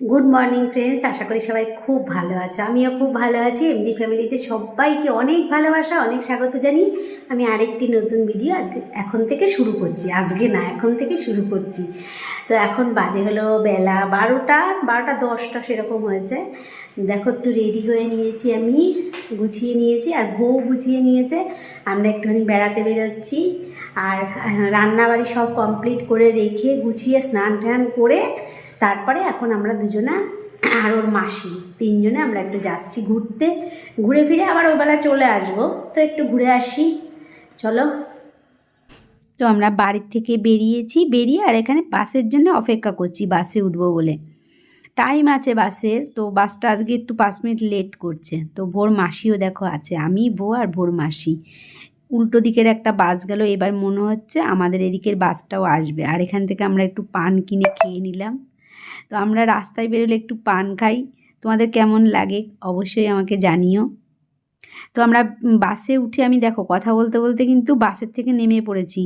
Good morning friends আশা করি সবাই খুব ভালো আছে। আমিও খুব ভালো আছি। এমজি ফ্যামিলিতে সবাইকে অনেক ভালোবাসা, অনেক স্বাগত জানি আমি আরেকটি নতুন ভিডিও আজকে, এখন থেকে শুরু করছি। আজকে না, এখন থেকে শুরু করছি। তো এখন বাজে হলো বেলা বারোটা বারোটা দশটা সেরকম হয়েছে। দেখো, একটু রেডি হয়ে নিয়েছি আমি, গুছিয়ে নিয়েছি, আর বউ গুছিয়ে নিয়েছে। আমরা একটুখানি বেড়াতে বেরোচ্ছি। আর রান্নাবাড়ি সব কমপ্লিট করে রেখে গুছিয়ে স্নান টান করে তারপরে এখন আমরা দুজনা আর ওর মাসি, তিনজনে আমরা একটু যাচ্ছি ঘুরতে। ঘুরে ফিরে আবার ওই বেলা চলে আসব। তো একটু ঘুরে আসি। চলো। তো আমরা বাড়ির থেকে বেরিয়েছি। বেরিয়ে আর এখানে বাসের জন্য অপেক্ষা করছি, বাসে উঠবো বলে। টাইম আছে বাসের, তো বাসটা আজকে একটু পাঁচ মিনিট লেট করছে। তো ভোর মাসিও দেখো আছে, আমি, বউ আর ভোর মাসি। উল্টো দিকের একটা বাস গেল, এবার মনে হচ্ছে আমাদের এদিকের বাসটাও আসবে। আর এখান থেকে আমরা একটু পান কিনে খেয়ে নিলাম। তো আমরা রাস্তায় বেরোলে একটু পান খাই। তোমাদের কেমন লাগে অবশ্যই আমাকে জানিও। তো আমরা বাসে উঠে আমি দেখো কথা বলতে বলতে কিন্তু বাসের থেকে নেমে পড়েছি।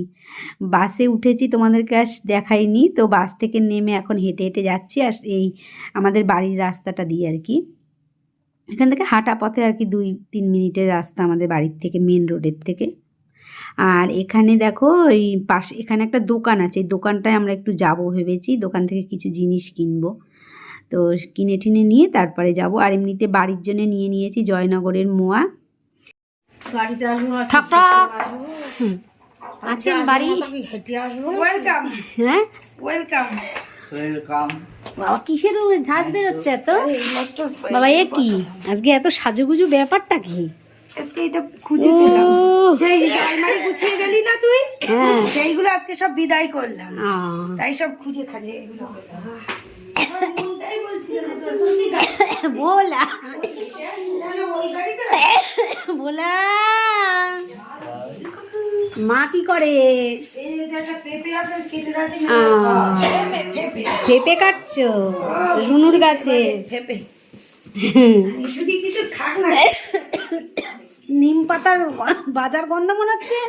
বাসে উঠেছি তোমাদেরকে আজ দেখাইনি তো বাস থেকে নেমে এখন হেঁটে হেঁটে যাচ্ছি আর এই আমাদের বাড়ির রাস্তাটা দিয়ে আর কি। এখান থেকে হাঁটা পথে আর কি দুই তিন মিনিটের রাস্তা আমাদের বাড়ির থেকে মেন রোডের থেকে। আর এখানে দেখো ওই পাশে এখানে একটা দোকান আছে। এই দোকানটায় আমরা একটু যাব ভেবেছি। দোকান থেকে কিছু জিনিস কিনবো। তো কিনে টিনে নিয়ে তারপরে যাব। আর এমনিতে বাড়ির জন্য নিয়ে নিয়েছি জয়নগরের মোয়া। আছেন বাড়ি? ওয়েলকাম হ্যাঁ? ওয়েলকাম ওয়েলকাম বাবা কিসের ঝাঁজ বেরোচ্ছে এত? বাবা এ কি? আজকে এত সাজুগুজু ব্যাপারটা কি? আজকে এটা খুঁজে পেলাম। সেই আলমারি গুছিয়ে গেলি না তুই? হ্যাঁ। সেইগুলো আজকে সব বিদায় করলাম। তাই সব খুঁজে খাজে বলা বলা মা কি করে? পেঁপে কাটছ? রুনুর গাছে? পেঁপে কিছু খাক না। নিম পাতার বাজার গন্ধ মনে হচ্ছে?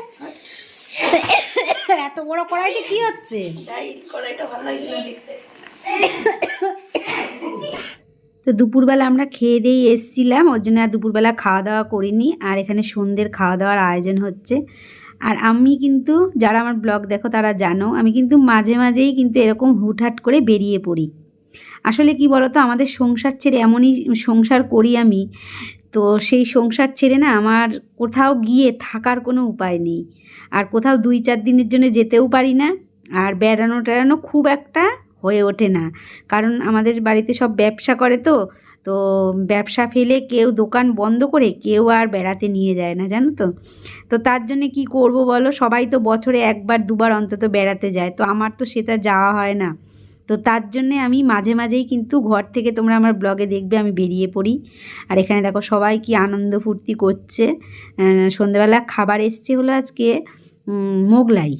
এত বড় কড়াইতে কি হচ্ছে? তো দুপুরবেলা আমরা খেয়ে দিয়ে এসছিলাম, ওর জন্য আর দুপুরবেলা খাওয়া দাওয়া করিনি, আর এখানে সন্ধ্যের খাওয়া দাওয়ার আয়োজন হচ্ছে। আর আমি কিন্তু, যারা আমার ব্লগ দেখো তারা জানো, আমি কিন্তু মাঝে মাঝেই কিন্তু এরকম হুটহাট করে বেরিয়ে পড়ি। আসলে কি বলতো, আমাদের সংসার ছেড়ে এমনই সংসার করি আমি তো সেই সংসার ছেড়ে না আমার কোথাও গিয়ে থাকার কোনো উপায় নেই। আর কোথাও দুই চার দিনের জন্য যেতেও পারি না। আর বেড়ানো টেড়ানো খুব একটা হয়ে ওঠে না। কারণ আমাদের বাড়িতে সব ব্যবসা করে তো। তো ব্যবসা ফেলে কেউ দোকান বন্ধ করে কেউ আর বেড়াতে নিয়ে যায় না, জানো তো? তো তার জন্যে কি করব বলো? সবাই তো বছরে একবার, দুবার অন্তত বেড়াতে যায়। তো আমার তো সেটা যাওয়া হয় না। তো তার জন্যে আমি মাঝে মাঝেই কিন্তু ঘর থেকে তোমরা আমার ব্লগে দেখবে আমি বেরিয়ে পড়ি। আর এখানে দেখো সবাই কি আনন্দ ফুর্তি করছে। আহ, সন্ধ্যেবেলা খাবার এসছে হলো আজকে মোগলাই।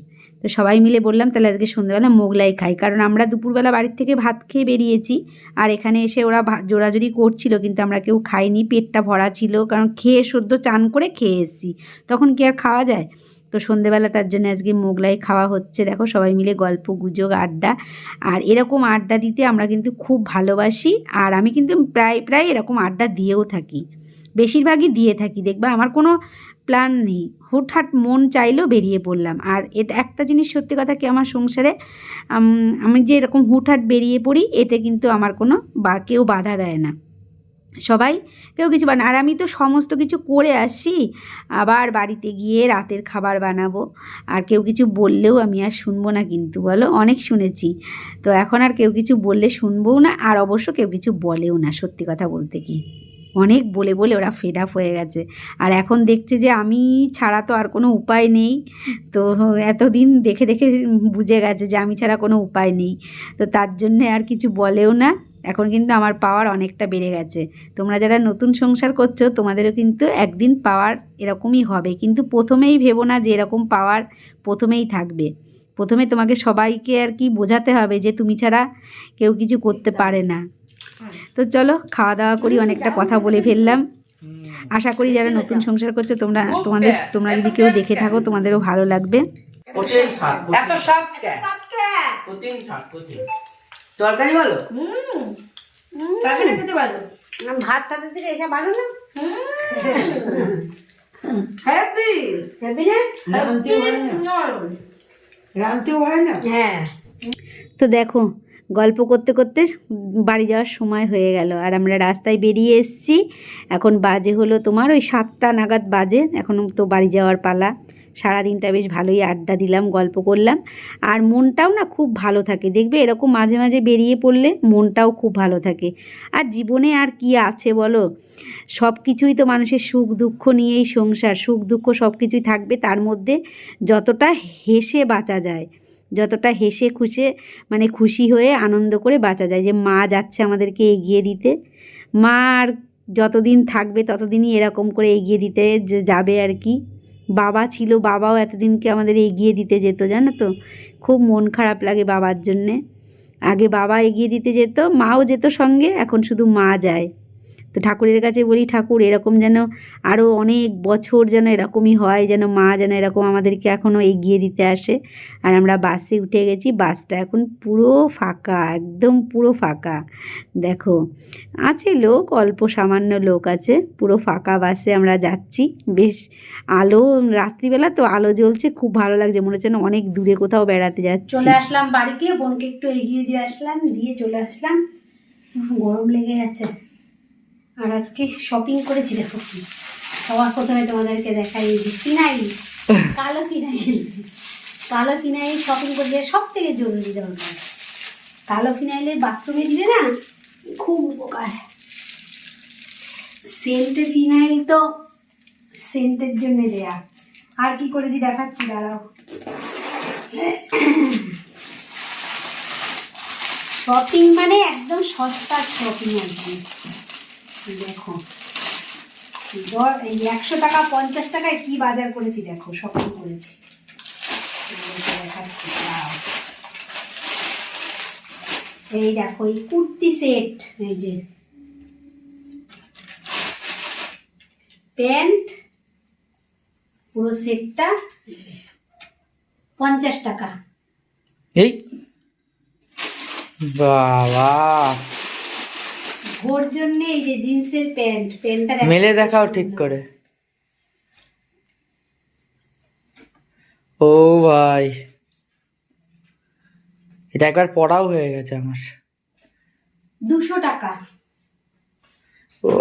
তো সবাই মিলে বললাম তাহলে আজকে সন্ধ্যেবেলা মোগলাই খাই। কারণ আমরা দুপুরবেলা বাড়ির থেকে ভাত খেয়ে বেরিয়েছি আর এখানে এসে ওরা জোরাজুরি করছিল কিন্তু আমরা কেউ খাইনি। পেটটা ভরা ছিল কারণ খেয়ে সদ্য চান করে খেয়ে এসেছি। তখন কি আর খাওয়া যায়? তো সন্ধেবেলা তার জন্য আজকে মোগলাই খাওয়া হচ্ছে। দেখো সবাই মিলে গল্প, গুজব, আড্ডা। আর এরকম আড্ডা দিতে আমরা কিন্তু খুব ভালোবাসি। আর আমি কিন্তু প্রায় প্রায় এরকম আড্ডা দিয়েও থাকি। বেশিরভাগই দিয়ে থাকি। দেখবা আমার কোনো প্ল্যান নেই। হুটহাট মন চাইলেও বেরিয়ে পড়লাম। আর এটা একটা জিনিস সত্যি কথা কি আমার সংসারে আমি যে এরকম হুটহাট বেরিয়ে পড়ি, এতে কিন্তু আমার কোনো বা, কেউ বাধা দেয় না। সবাই কেউ কিছু বানা আর আমি তো সমস্ত কিছু করে আসি, আবার বাড়িতে গিয়ে রাতের খাবার বানাবো। আর কেউ কিছু বললেও আমি আর শুনব না কিন্তু, বলো? অনেক শুনেছি। তো এখন আর কেউ কিছু বললে শুনবোও না, আর অবশ্য কেউ কিছু বলেও না, সত্যি কথা বলতে কি। অনেক বলে বলে ওরা ফেড আপ হয়ে গেছে। আর এখন দেখছে যে আমি ছাড়া তো আর কোনো উপায় নেই। তো এতদিন দেখে দেখে বুঝে গেছে যে আমি ছাড়া কোনো উপায় নেই। তো তার জন্যে আর কিছু বলেও না। এখন কিন্তু আমার পাওয়ার অনেকটা বেড়ে গেছে। তোমরা যারা নতুন সংসার করছ তোমাদেরও কিন্তু একদিন পাওয়ার এরকমই হবে। কিন্তু প্রথমেই ভেবো না যে এরকম পাওয়ার প্রথমেই থাকবে। প্রথমে তোমাকে সবাইকে আর কি বোঝাতে হবে যে তুমি ছাড়া কেউ কিছু করতে পারে না। তো চলো খাওয়া দাওয়া করি অনেকটা কথা বলে ফেললাম। আশা করি যারা নতুন সংসার করছ তোমরা তোমাদের তোমরা যদি কেউ দেখে থাকো তোমাদেরও ভালো লাগবে। তরকারি ভালো? হুম। তরকারি খেতে পারো ভাত টাতে দিলে এটা ভালো না হ্যাপি না? রান্তেও না? হ্যাঁ। তো দেখো গল্প করতে করতে বাড়ি যাওয়ার সময় হয়ে গেল। আর আমরা রাস্তায় বেরিয়ে এসেছি। এখন বাজে হলো তোমার ওই সাতটা নাগাদ বাজে। এখন তো বাড়ি যাওয়ার পালা। সারাদিনটা বেশ ভালোই আড্ডা দিলাম, গল্প করলাম। আর মনটাও না খুব ভালো থাকে। দেখবে এরকম মাঝে মাঝে বেরিয়ে পড়লে মনটাও খুব ভালো থাকে। আর জীবনে আর কি আছে বলো? সব কিছুই তো মানুষের সুখ দুঃখ নিয়েই সংসার। সুখ দুঃখ সব কিছুই থাকবে। তার মধ্যে যতটা হেসে বাঁচা যায়। যতটা হেসে খুশে মানে খুশি হয়ে আনন্দ করে বাঁচা যায় যে মা যাচ্ছে আমাদেরকে এগিয়ে দিতে। মা আর যতদিন থাকবে ততদিনই এরকম করে এগিয়ে দিতে যাবে আর কি। বাবা ছিল, বাবাও এতদিনকে আমাদের এগিয়ে দিতে যেত, জানো তো? খুব মন খারাপ লাগে বাবার জন্যে। আগে বাবা এগিয়ে দিতে যেত, মাও যেত সঙ্গে, এখন শুধু মা যায়। তো ঠাকুরের কাছে বলি, ঠাকুর, এরকম যেন আরও অনেক বছর যেন এরকমই হয়, যেন মা যেন এরকম আমাদেরকে এখনও এগিয়ে দিতে আসে। আর আমরা বাসে উঠে গেছি, বাসটা এখন পুরো ফাঁকা, একদম পুরো ফাঁকা। দেখো, আছে লোক, অল্প সামান্য লোক আছে, পুরো ফাঁকা বাসে আমরা যাচ্ছি। বেশ আলো, রাত্রিবেলা তো আলো জ্বলছে, খুব ভালো লাগছে, মনে হচ্ছে অনেক দূরে কোথাও বেড়াতে যাচ্ছি। চলে আসলাম বাড়িতে, বোনকে একটু এগিয়ে দিয়ে আসলাম, দিয়ে চলে আসলাম। গরম লেগে গেছে। আর আজকে শপিং করেছি, দেখো কি। সবার প্রথমে তোমাদেরকে দেখাই যে ফিনাইল কালো ফিনাইল কালো ফিনাইল শপিং করলে সব থেকে জরুরি দরকার। কালো ফিনাইলের বাথরুমে দিলে না, খুব উপকার। সেন্টের ফিনাইল তো সেন্টের জন্য দেয়া। আর কি করেছি দেখাচ্ছি, দাঁড়াও। শপিং মানে একদম সস্তার শপিং কি। দেখো। এই একশো টাকা পঞ্চাশ টাকায় কি বাজার করেছি দেখো করেছি। দেখাচ্ছি, এই দেখো এই কুর্তি সেট এই যে। প্যান্ট পুরো সেটটা পঞ্চাশ টাকা। এই? বাবা! ভোর জন্য এই যে জিন্সের প্যান্ট প্যান্টটা মেলে দেখাও ঠিক করে। ও ভাই। এটা একবার পড়াও হয়ে গেছে আমার। দুশো টাকা। ও।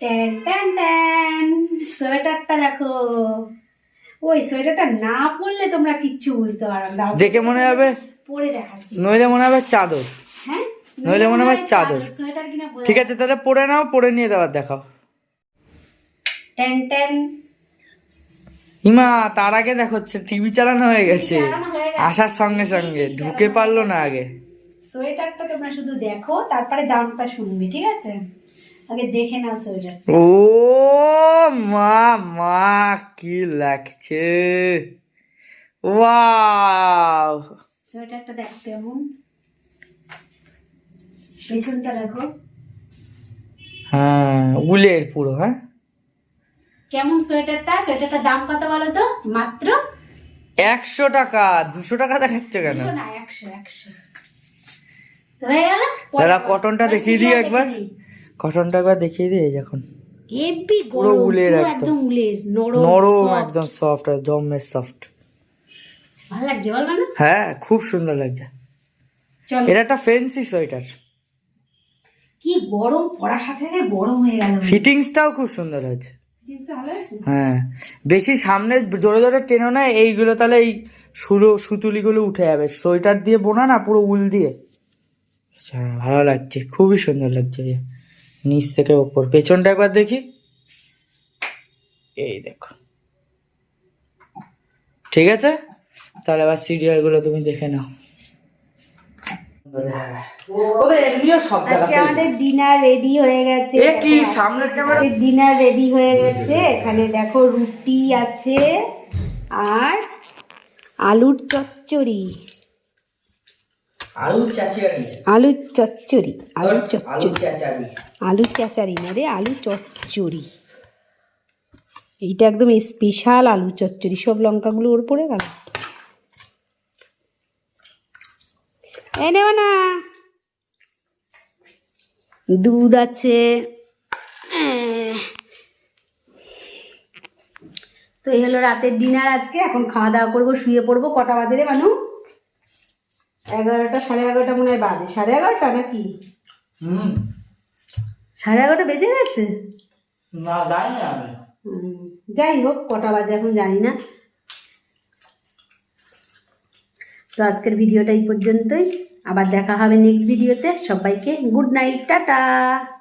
ট্যান ট্যান ট্যান। সোয়েটারটা দেখো। ওই সোয়েটারটা না পরলে তোমরা কিচ্ছু বুঝতে পারবে না। দেখে মনে হবে পরে দেখাচ্ছি। নইলে মনে হবে চাদর। হ্যাঁ? নইলে মনে হবে চাদর। সোয়েটার কিনা ঠিক আছে তাহলে পরে নাও পরে নিয়ে দেওয়ার দেখাও। ট্যান ট্যান ইমা তার আগে দেখাচ্ছে টিভি চালানো হয়ে গেছে। চালানো হয়ে গেছে। আসার সঙ্গে সঙ্গে ঢুকে পারল না আগে। সোয়েটারটা তোমরা শুধু দেখো তারপরে দামটা শুনবে ঠিক আছে? আগে দেখে নাও সোয়েটার। ও মা মা কি লাগছে। ওয়াও! সোয়েটারটা দেখো কেমন? পেছনটা দেখো। হ্যাঁ উলের পুরো হ্যাঁ? কেমন সোয়েটারটা? সোয়েটারটার দাম কত বলো তো? মাত্র একশো টাকা দুশো টাকা দেখাচ্ছে কেন? না একশো একশো। হয়ে গেল? দাদা কটনটা দেখিয়ে দিই একবার। কটনটা একবার দেখিয়ে দিই হেভি পুরো গরম উলের একদম। উলের নরম নরম একদম সফট জমের সফট ভালো লাগছে বলবে না হ্যাঁ খুব সুন্দর লাগছে। চলো। এটা একটা ফেন্সি সোয়েটার কি গরম পড়ার সাথে সাথে গরম হয়ে গেল। ফিটিংসটাও খুব সুন্দর হয়েছে। আছে হ্যাঁ বেশি সামনে জোরে জোরে টেনো না এইগুলো তাহলে এই সুরো সুতুলিগুলো উঠে যাবে। সোয়েটার দিয়ে বোনা না পুরো উল দিয়ে। হ্যাঁ ভালো লাগছে খুবই সুন্দর লাগছে নিচ থেকে ওপর। পেছনটা একবার দেখি। এই দেখো। ঠিক আছে? তাহলে আবার সিরিয়ালগুলো তুমি দেখে নাও। আজকে আমাদের ডিনার রেডি হয়ে গেছে। কি সামনের ক্যামেরা ডিনার রেডি হয়ে গেছে। এখানে দেখো রুটি আছে আর আলুর চচ্চড়ি। আলু চাচিয়ারি আলুর চচ্চড়ি আলুর চচ্চড়ি। চাচারি। আলুর চাচারি না রে আলু চচ্চড়ি। এইটা একদম স্পেশাল আলু চচ্চড়ি। সব লঙ্কাগুলো ওর পড়ে গেল। এই নেবে না। দুধ আছে। তো এই হলো রাতের ডিনার আজকে। এখন খাওয়া দাওয়া করব শুয়ে পড়ব। কটা বাজে রে মানু? এগারোটা সাড়ে এগারোটা মনে হয় বাজে। সাড়ে এগারোটা নাকি? সাড়ে এগারোটা বেজে গেছে? যাই হোক কটা বাজে এখন জানি না। তো আজকের ভিডিওটা এই পর্যন্তই। আবার দেখা হবে নেক্সট ভিডিওতে সবাইকে গুড নাইট টাটা।